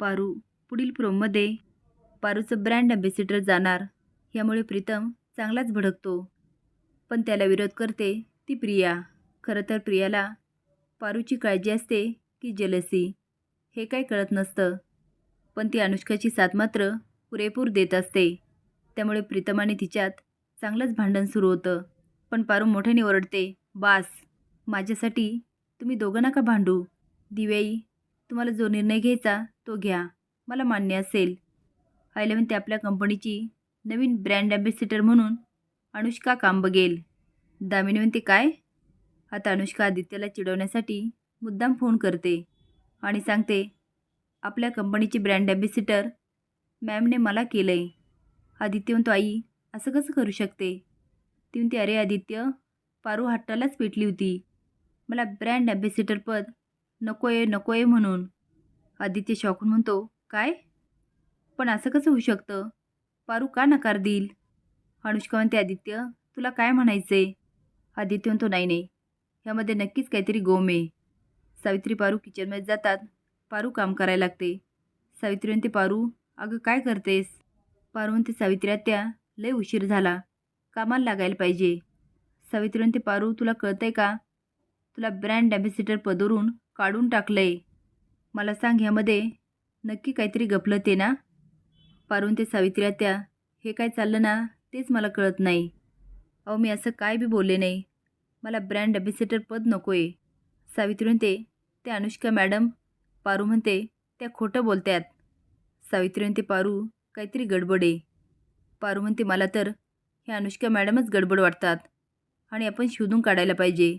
पारू पुढील प्रोममध्ये पारूचं brand ambassador जाणार. यामुळे प्रीतम चांगलाच भडकतो. पण त्याला विरोध करते ती प्रिया. खरं तर प्रियाला पारूची काळजी असते की जलसी हे काय कळत नसतं. पण ती अनुष्काची साथ मात्र पुरेपूर देत असते. त्यामुळे प्रीतम आणि तिच्यात चांगलंच भांडण सुरू होतं. पण पारू मोठ्याने ओरडते बास माझ्यासाठी तुम्ही दोघं नका भांडू. दिव्याई तुम्हाला जो निर्णय घ्यायचा तो घ्या. मला मान्य असेल. आयला म्हणते आपल्या कंपनीची नवीन ब्रँड ॲम्बेसिडर म्हणून अनुष्का काम बघेल दामिनी म्हणते काय? आता अनुष्का आदित्यला चिडवण्यासाठी मुद्दाम फोन करते आणि सांगते आपल्या कंपनीची ब्रँड ॲम्बेसिडर मॅमने मला केलं आहे आदित्य म्हणतो आई असं कसं करू शकते? ती म्हणते अरे आदित्य पारू हट्टालाच पेटली होती. मला ब्रँड ॲम्बेसिडर पद नको आहे नको आहे म्हणून. आदित्य शॉकून म्हणतो काय? पण असं कसं होऊ शकतं? पारू का नकार देईल? अनुष्का म्हणते आदित्य तुला काय म्हणायचं आहे आदित्य म्हणतो नाही नाही. ह्यामध्ये नक्कीच काहीतरी गोम आहे. सावित्री पारू किचनमध्ये जातात. पारू काम करायला लागते. सावित्री म्हणते पारू अगं काय करतेस? पारू म्हणते सावित्री आत्या लय उशीर झाला. कामाला लागायला पाहिजे. सावित्री म्हणते पारू तुला कळतंय का? तुला ब्रँड ॲम्बेसिडर पदवरून काढून टाकलं आहे मला सांग ह्यामध्ये नक्की काहीतरी गपलं ते ना? पारून ते सावित्री आत्या हे काय चाललं ना? तेच मला कळत नाही. अहो मी असं काय बी बोलले नाही. मला ब्रँड ॲम्बेसेडर पद नको आहे सावित्री म्हणते ते अनुष्का मॅडम. पारू म्हणते त्या खोटं बोलत्यात. सावित्री म्हणते पारू काहीतरी गडबड आहे. पारू म्हणते मला तर हे अनुष्का मॅडमच गडबड वाटतात आणि आपण शोधून काढायला पाहिजे.